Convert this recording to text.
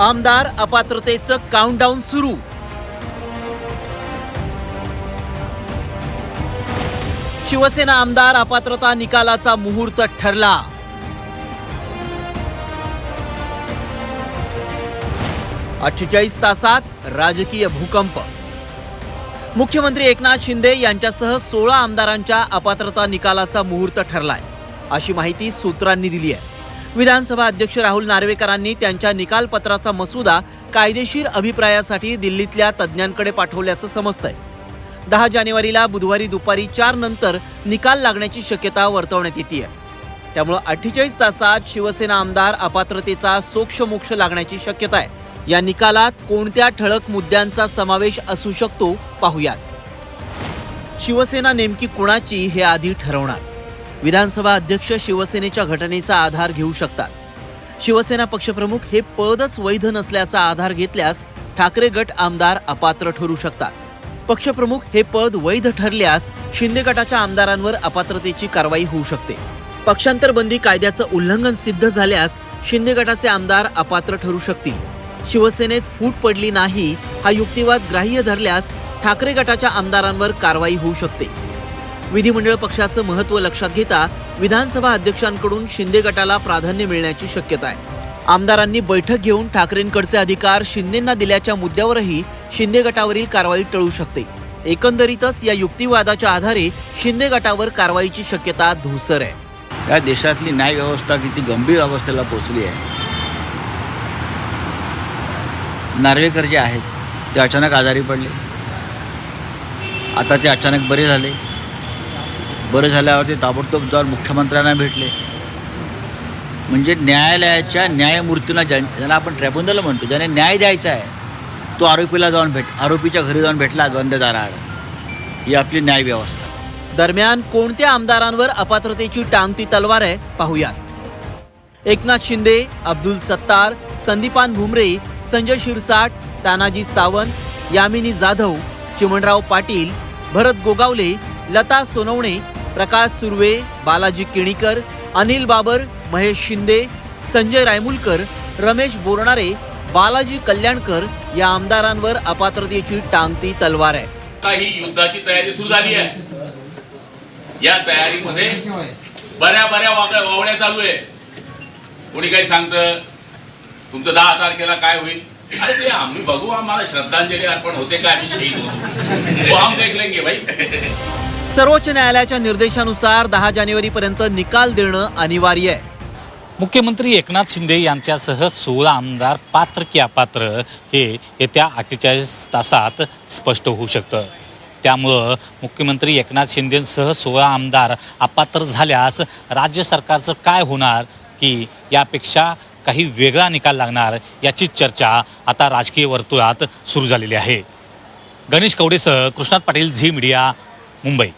आमदार अपात्रतेचं काउंटडाऊन सुरू. शिवसेना आमदार अपात्रता निकालाचा मुहूर्त ठरला. अठ्ठेचाळीस तासात राजकीय भूकंप. मुख्यमंत्री एकनाथ शिंदे यांच्यासह सोळा आमदारांच्या अपात्रता निकालाचा मुहूर्त ठरलाय. अशी माहिती सूत्रांनी दिली आहे. विधानसभा अध्यक्ष राहुल नार्वेकरांनी त्यांच्या निकालपत्राचा मसुदा कायदेशीर अभिप्रायासाठी दिल्लीतल्या तज्ज्ञांकडे पाठवल्याचं समजतंय. दहा जानेवारीला बुधवारी दुपारी चार नंतर निकाल लागण्याची शक्यता वर्तवण्यात येते त्यामुळं अठ्ठेचाळीस तासात शिवसेना आमदार अपात्रतेचा सोक्षमोक्ष लागण्याची शक्यता आहे या निकालात कोणत्या ठळक मुद्द्यांचा समावेश असू शकतो पाहुयात. शिवसेना नेमकी कुणाची हे आधी ठरवणार? विधानसभा अध्यक्ष शिवसेनेच्या घटनेचा आधार घेऊ शकतात. शिवसेना पक्षप्रमुख हे पदच वैध नसल्याचा आधार घेतल्यास ठाकरे गट आमदार अपात्र ठरू शकतात. पक्षप्रमुख हे पद वैध ठरल्यास शिंदे गटाच्या आमदारांवर अपात्रतेची कारवाई होऊ शकते. पक्षांतर बंदी कायद्याचं उल्लंघन सिद्ध झाल्यास शिंदे गटाचे आमदार अपात्र ठरू शकतील. शिवसेनेत फूट पडली नाही हा युक्तिवाद ग्राह्य धरल्यास ठाकरे गटाच्या आमदारांवर कारवाई होऊ शकते. विधिमंडळ पक्षाचं महत्त्व लक्षात घेता विधानसभा अध्यक्षांकडून शिंदे गटाला प्राधान्य मिळण्याची शक्यता आहे. आमदारांनी बैठक घेऊन ठाकरेंकडचे अधिकार शिंदेंना दिल्याच्या मुद्द्यावरही शिंदे गटावरील कारवाई टळू शकते. एकंदरीतच या युक्तिवादाच्या आधारे शिंदे गटावर कारवाईची शक्यता धूसर आहे. या देशातली न्याय व्यवस्था किती गंभीर अवस्थेला पोचली आहे. नार्वेकर जे आहेत ते अचानक आजारी पडले. आता ते अचानक बरे झाले. बरं झाल्यावर ते ताबडतोब जाऊन मुख्यमंत्र्यांना भेटले. म्हणजे न्यायालयाच्या न्यायमूर्तींना ज्या ज्यांना आपण ट्रॅब्युनल म्हणतो ज्याने न्याय द्यायचा आहे तो आरोपीला जाऊन भेट आरोपीच्या घरी जाऊन भेटला बंददाराआड ही आपली न्याय व्यवस्था. दरम्यान कोणत्या आमदारांवर अपात्रतेची टांगती तलवार आहे पाहूयात. एकनाथ शिंदे अब्दुल सत्तार संदीपान भुमरे संजय शिरसाट तानाजी सावंत यामिनी जाधव चिमणराव पाटील भरत गोगावले लता सोनवणे प्रकाश सुर्वे बालाजी किणीकर अनिल बाबर महेश शिंदे संजय रायमुलकर रमेश बोरणारे बालाजी कल्याणकर या आमदारांवर अपात्रतेची टांगती तलवार आहे. काही युद्धाची तयारी सुरू झाली आहे. या तयारीमध्ये बऱ्या बऱ्या वागड्या वावड्या चालू आहे. कोणी काही सांगतं तुमचं दहा तारखेला काय होईल? अरे ते आम्ही बघू आम्हाला श्रद्धांजली अर्पण होते का? आम्ही शहीद होतो. वो हम देख लेंगे भाई. सर्वोच्च न्यायालयाच्या निर्देशानुसार दहा जानेवारीपर्यंत निकाल देणं अनिवार्य आहे. मुख्यमंत्री एकनाथ शिंदे यांच्यासह सोळा आमदार पात्र की अपात्र हे येत्या अठ्ठेचाळीस तासात स्पष्ट होऊ शकतं. त्यामुळं मुख्यमंत्री एकनाथ शिंदेसह सोळा आमदार अपात्र झाल्यास राज्य सरकारचं काय होणार की यापेक्षा काही वेगळा निकाल लागणार याची चर्चा आता राजकीय वर्तुळात सुरू झालेली आहे. गणेश कवडेसह कृष्णात पाटील झी मीडिया मुंबई.